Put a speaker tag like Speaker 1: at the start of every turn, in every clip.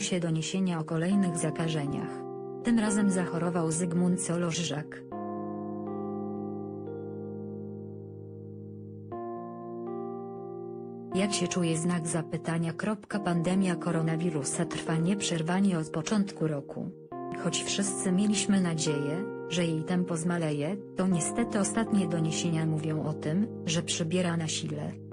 Speaker 1: się doniesienia o kolejnych zakażeniach. Tym razem zachorował Zygmunt Solorżak. Jak się czuje znak zapytania. Pandemia koronawirusa trwa nieprzerwanie od początku roku. Choć wszyscy mieliśmy nadzieję, że jej tempo zmaleje, to niestety ostatnie doniesienia mówią o tym, że przybiera na sile.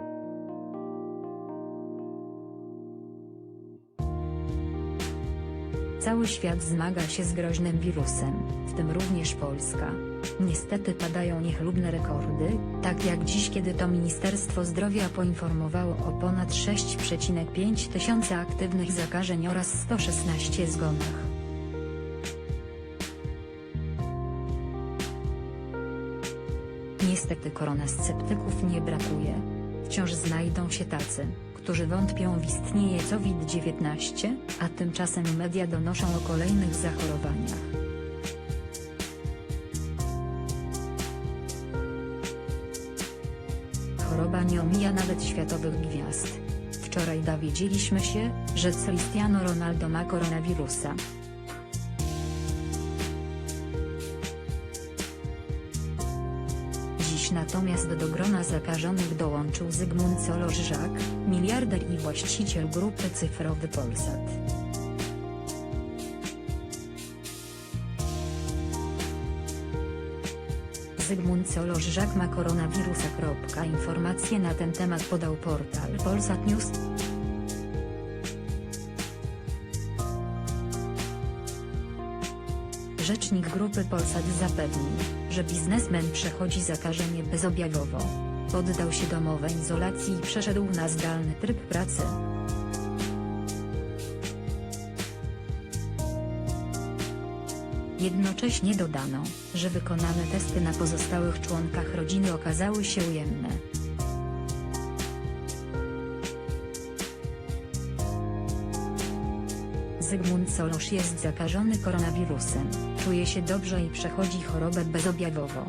Speaker 1: Cały świat zmaga się z groźnym wirusem, w tym również Polska. Niestety padają niechlubne rekordy, tak jak dziś kiedy to Ministerstwo Zdrowia poinformowało o ponad 6,5 tysiąca aktywnych zakażeń oraz 116 zgonach. Niestety koronasceptyków nie brakuje. Wciąż znajdą się tacy, którzy wątpią w istnienie COVID-19, a tymczasem media donoszą o kolejnych zachorowaniach. Choroba nie omija nawet światowych gwiazd. Wczoraj dowiedzieliśmy się, że Cristiano Ronaldo ma koronawirusa. Dziś natomiast do grona zakażonych dołączył Zygmunt Solorżak, miliarder i właściciel grupy cyfrowy Polsat. Zygmunt Solorżak ma koronawirusa. Informacje na ten temat podał portal Polsat News. Rzecznik grupy Polsat zapewnił, że biznesmen przechodzi zakażenie bezobjawowo. Poddał się domowej izolacji i przeszedł na zdalny tryb pracy. Jednocześnie dodano, że wykonane testy na pozostałych członkach rodziny okazały się ujemne. Zygmunt Solosz jest zakażony koronawirusem, czuje się dobrze i przechodzi chorobę bezobjawowo.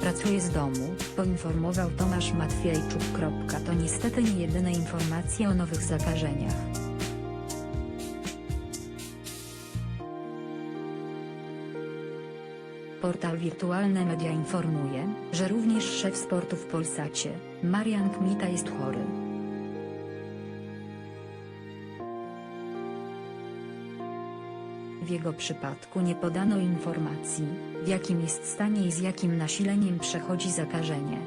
Speaker 1: Pracuje z domu, poinformował Tomasz Matwiejczuk. To niestety nie jedyne informacje o nowych zakażeniach. Portal Wirtualne Media informuje, że również szef sportu w Polsacie, Marian Kmita jest chory. W jego przypadku nie podano informacji, w jakim jest stanie i z jakim nasileniem przechodzi zakażenie.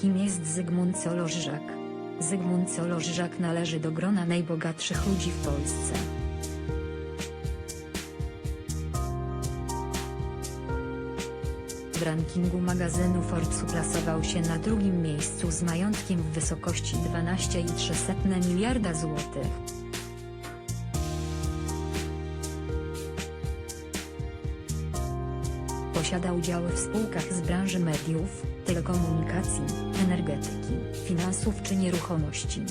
Speaker 1: Kim jest Zygmunt Solorżak? Zygmunt Solorżak należy do grona najbogatszych ludzi w Polsce. W rankingu magazynu Forbes uplasował się na drugim miejscu z majątkiem w wysokości 12,3 miliarda złotych. Posiada udziały w spółkach z branży mediów, telekomunikacji, energetyki, finansów czy nieruchomości.